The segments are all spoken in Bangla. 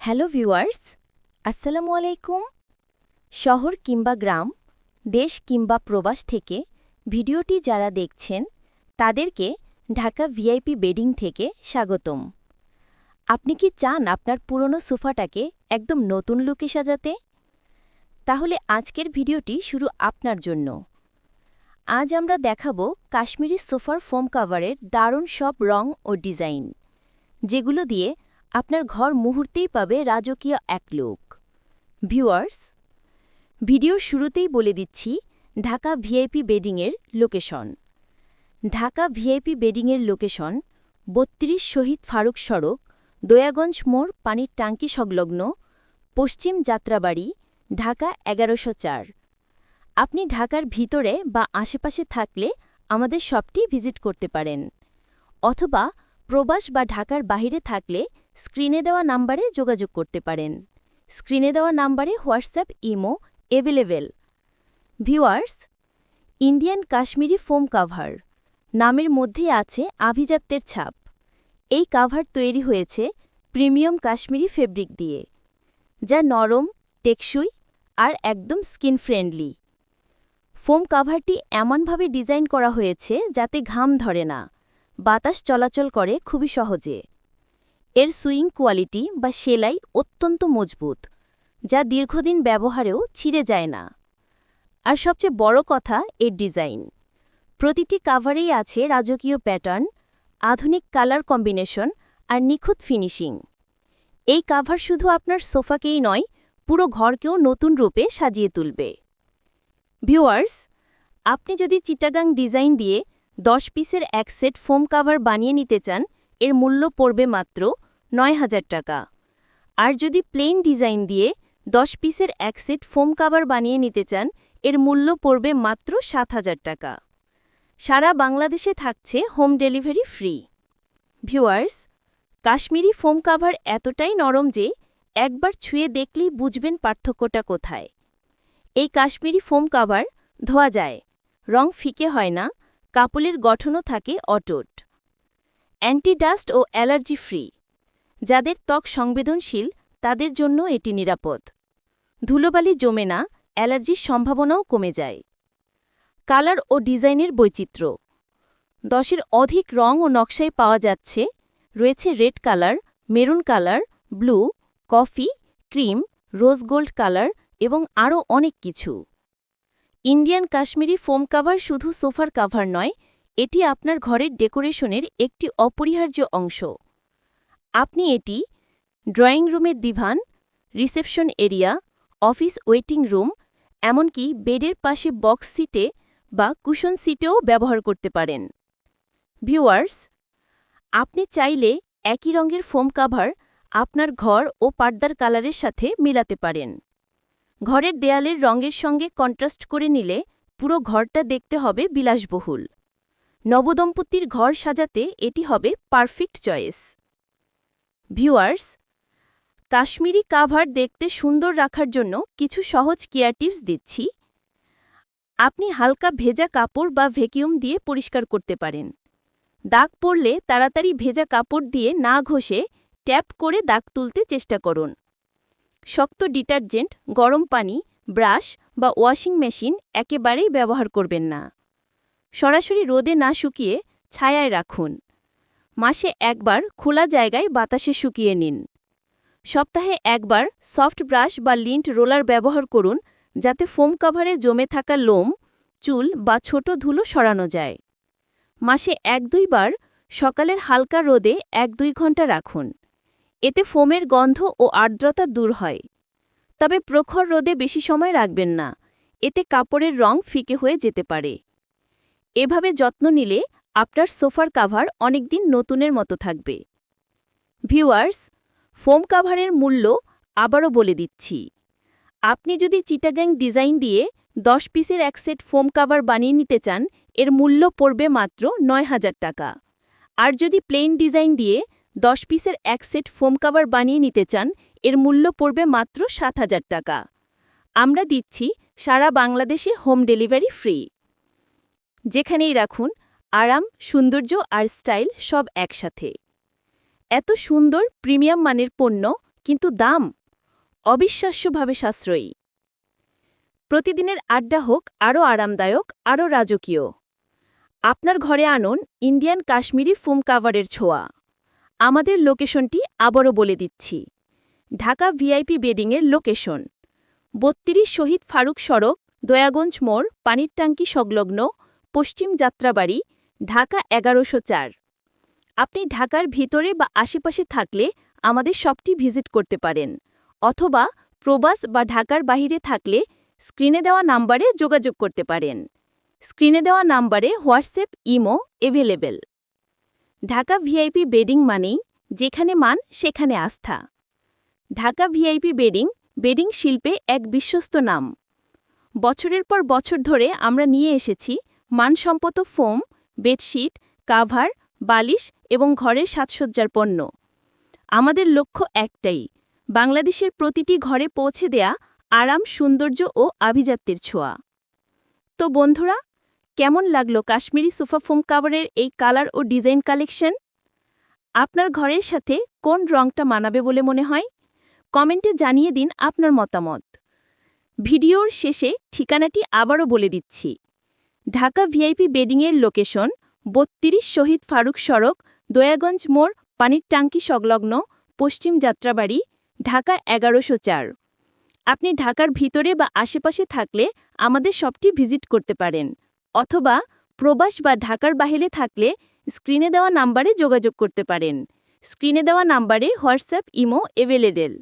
হ্যালো ভিউয়ার্স, আসসালামু আলাইকুম। শহর কিংবা গ্রাম, দেশ কিংবা প্রবাস থেকে ভিডিওটি যারা দেখছেন, তাদেরকে ঢাকা ভিআইপি বেডিং থেকে স্বাগতম। আপনি কি চান আপনার পুরনো সোফাটাকে একদম নতুন লুকে সাজাতে? তাহলে আজকের ভিডিওটি শুরু আপনার জন্য। আজ আমরা দেখাবো কাশ্মীরি সোফার ফোম কাভারের দারুণ সব রং ও ডিজাইন, যেগুলো দিয়ে আপনার ঘর মুহূর্তেই পাবে রাজকীয় এক লোক। ভিউয়ার্স, ভিডিওর শুরুতেই বলে দিচ্ছি, ঢাকা ভিআইপি বেডিংয়ের লোকেশন। ঢাকা ভিআইপি বেডিংয়ের লোকেশন, বত্রিশ শহীদ ফারুক সড়ক, দয়াগঞ্জ মোড়, পানির ট্যাঙ্কি সংলগ্ন, পশ্চিম যাত্রাবাড়ি, ঢাকা এগারোশো চার। আপনি ঢাকার ভিতরে বা আশেপাশে থাকলে আমাদের শপটি ভিজিট করতে পারেন। অথবা প্রবাস বা ঢাকার বাহিরে থাকলে স্ক্রিনে দেওয়া নাম্বারে যোগাযোগ করতে পারেন। স্ক্রিনে দেওয়া নাম্বারে WhatsApp, imo available viewers, Indian Kashmiri foam cover. নামের মধ্যে আছে আভিজাত্যের ছাপ। এই কাভার তৈরি হয়েছে প্রিমিয়াম কাশ্মীরি ফেব্রিক দিয়ে, যা নরম, টেকসই আর একদম স্কিন ফ্রেন্ডলি। ফোম কাভারটি এমনভাবে ডিজাইন করা হয়েছে যাতে ঘাম ধরে না। বাতাস চলাচল করে খুবই সহজে। এর সুইং কোয়ালিটি বা সেলাই অত্যন্ত মজবুত, যা দীর্ঘদিন ব্যবহারেও ছিঁড়ে যায় না। আর সবচেয়ে বড় কথা এর ডিজাইন। প্রতিটি কাভারেই আছে রাজকীয় প্যাটার্ন, আধুনিক কালার কম্বিনেশন আর নিখুঁত ফিনিশিং। এই কাভার শুধু আপনার সোফাকেই নয়, পুরো ঘরকেও নতুন রূপে সাজিয়ে তুলবে। ভিউয়ার্স, আপনি যদি চিটাগাং ডিজাইন দিয়ে দশ পিসের এক সেট ফোম কাভার বানিয়ে নিতে চান এর মূল্য পড়বে মাত্র নয় হাজার টাকা। আর যদি প্লেন ডিজাইন দিয়ে দশ পিসের এক সেট ফোম কাভার বানিয়ে নিতে চান, এর মূল্য পড়বে মাত্র সাত হাজার টাকা। সারা বাংলাদেশে থাকছে home delivery free viewers Kashmiri foam cover এতটাই নরম যে একবার ছুঁয়ে দেখলেই বুঝবেন পার্থক্যটা কোথায়। এই কাশ্মীরি ফোম কাভার ধোয়া যায়, রং ফিকে হয় না কাপলের গঠনও থাকে অটুট। অ্যান্টিডাস্ট ও অ্যালার্জি ফ্রি। যাদের ত্বক সংবেদনশীল, তাদের জন্য এটি নিরাপদ। ধুলোবালি জমে না, অ্যালার্জির সম্ভাবনাও কমে যায়। কালার ও ডিজাইনের বৈচিত্র্য। দশের অধিক রং ও নকশায় পাওয়া যাচ্ছে, রয়েছে red colour, maroon colour, blue, coffee, cream, rose gold colour এবং আরও অনেক কিছু। ইন্ডিয়ান কাশ্মীরি ফোম কাভার শুধু সোফার কাভার নয় এটি আপনার ঘরের ডেকোরেশনের একটি অপরিহার্য অংশ। আপনি এটি ড্রয়িং রুমের দিভান, reception area, office waiting room, এমনকি বেডের পাশে বক্স সিটে বা কুশন সিটেও ব্যবহার করতে পারেন। ভিউয়ার্স, আপনি চাইলে একই রঙের ফোম কাভার আপনার ঘর ও পার্দার কালারের সাথে মিলাতে পারেন। ঘরের দেয়ালের রঙের সঙ্গে কন্ট্রাস্ট করে নিলে পুরো ঘরটা দেখতে হবে বিলাসবহুল। নবদম্পতির ঘর সাজাতে এটি হবে perfect choice. Viewers, Kashmiri cover দেখতে সুন্দর রাখার জন্য কিছু সহজ কেয়ার টিপস দিচ্ছি। আপনি হালকা ভেজা কাপড় বা ভ্যাকিউম দিয়ে পরিষ্কার করতে পারেন। দাগ পড়লে তাড়াতাড়ি ভেজা কাপড় দিয়ে না ঘষে ট্যাপ করে দাগ তুলতে চেষ্টা করুন। শক্ত ডিটারজেন্ট, গরম পানি, ব্রাশ বা ওয়াশিং মেশিন একেবারেই ব্যবহার করবেন না। সরাসরি রোদে না শুকিয়ে ছায়ায় রাখুন। মাসে একবার খোলা জায়গায় বাতাসে শুকিয়ে নিন। সপ্তাহে একবার সফট ব্রাশ বা লিন্ট রোলার ব্যবহার করুন, যাতে ফোম কাভারে জমে থাকা লোম, চুল বা ছোট ধুলো সরানো যায়। মাসে এক দুইবার সকালের হালকা রোদে এক দুই ঘণ্টা রাখুন। এতে ফোমের গন্ধ ও আর্দ্রতা দূর হয়। তবে প্রখর রোদে বেশি সময় রাখবেন না। এতে কাপড়ের রং ফিকে হয়ে যেতে পারে। এভাবে যত্ন নিলে আপনার সোফার কাভার অনেকদিন নতুনের মতো থাকবে। ভিউয়ার্স, ফোম কাভারের মূল্য আবারও বলে দিচ্ছি। আপনি যদি চিটাগ্যাং ডিজাইন দিয়ে দশ পিসের এক সেট ফোম কাভার বানিয়ে নিতে চান, এর মূল্য পড়বে মাত্র নয় হাজার টাকা। আর যদি প্লেন ডিজাইন দিয়ে দশ পিসের এক সেট ফোম কাভার বানিয়ে নিতে চান, এর মূল্য পড়বে মাত্র সাত হাজার টাকা। আমরা দিচ্ছি সারা বাংলাদেশে হোম ডেলিভারি ফ্রি। যেখানেই রাখুন, আরাম, সৌন্দর্য আর স্টাইল সব একসাথে। এত সুন্দর, প্রিমিয়াম মানের পণ্য, কিন্তু দাম অবিশ্বাস্যভাবে সাশ্রয়ী। প্রতিদিনের আড্ডা হোক, আরও আরামদায়ক, আরও রাজকীয়। আপনার ঘরে আনুন ইন্ডিয়ান কাশ্মীরি ফুম কাভারের ছোঁয়া। আমাদের লোকেশনটি আবারও বলে দিচ্ছি। ঢাকা ভিআইপি বেডিংয়ের লোকেশন। বত্রিশ শহীদ ফারুক সড়ক, দয়াগঞ্জ মোড়, পানির ট্যাঙ্কি সংলগ্ন পশ্চিম যাত্রাবাড়ি, ঢাকা এগারোশো চার। আপনি ঢাকার ভিতরে বা আশেপাশে থাকলে আমাদের শপটি ভিজিট করতে পারেন, অথবা প্রবাস বা ঢাকার বাহিরে থাকলে স্ক্রিনে দেওয়া নাম্বারে যোগাযোগ করতে পারেন। স্ক্রিনে দেওয়া নাম্বারে WhatsApp, imo available Dhaka VIP bedding মানেই যেখানে মান, সেখানে আস্থা। ঢাকা ভিআইপি বেডিং বেডিং শিল্পে এক বিশ্বস্ত নাম। বছরের পর বছর ধরে আমরা নিয়ে এসেছি মানসম্পত ফোম, বেডশিট, কাভার, বালিশ এবং ঘরের সাজসজ্জার পণ্য। আমাদের লক্ষ্য একটাই, বাংলাদেশের প্রতিটি ঘরে পৌঁছে দেয়া আরাম, সৌন্দর্য ও আভিজাত্যের ছোঁয়া। তো বন্ধুরা, কেমন লাগল কাশ্মীরি সোফা ফোম কাভারের এই কালার ও ডিজাইন কালেকশন? আপনার ঘরের সাথে কোন রংটা মানাবে বলে মনে হয়? কমেন্টে জানিয়ে দিন আপনার মতামত। ভিডিওর শেষে ঠিকানাটি আবারও বলে দিচ্ছি। ঢাকা ভিআইপি বেডিংয়ের লোকেশন, বত্রিশ শহীদ ফারুক সড়ক, দয়াগঞ্জ মোড়, পানির ট্যাঙ্কি সংলগ্ন, পশ্চিম যাত্রাবাড়ি, ঢাকা এগারোশো চার। আপনি ঢাকার ভিতরে বা আশেপাশে থাকলে আমাদের সবটি ভিজিট করতে পারেন, অথবা প্রবাস বা ঢাকার বাহিরে থাকলে স্ক্রিনে দেওয়া নাম্বারে যোগাযোগ করতে পারেন। স্ক্রিনে দেওয়া নাম্বারে হোয়াটসঅ্যাপ, ইমো এভেলেবেল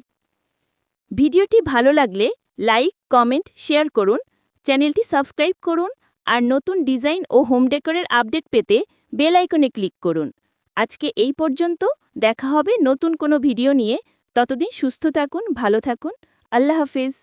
ভিডিওটি ভালো লাগলে লাইক, কমেন্ট, শেয়ার করুন, চ্যানেলটি সাবস্ক্রাইব করুন আর নতুন ডিজাইন ও হোম ডেকোরের আপডেট পেতে বেল আইকনে ক্লিক করুন। আজকে এই পর্যন্ত, দেখা হবে নতুন কোনো ভিডিও নিয়ে। ততদিন সুস্থ থাকুন, ভালো থাকুন। আল্লাহ হাফিজ।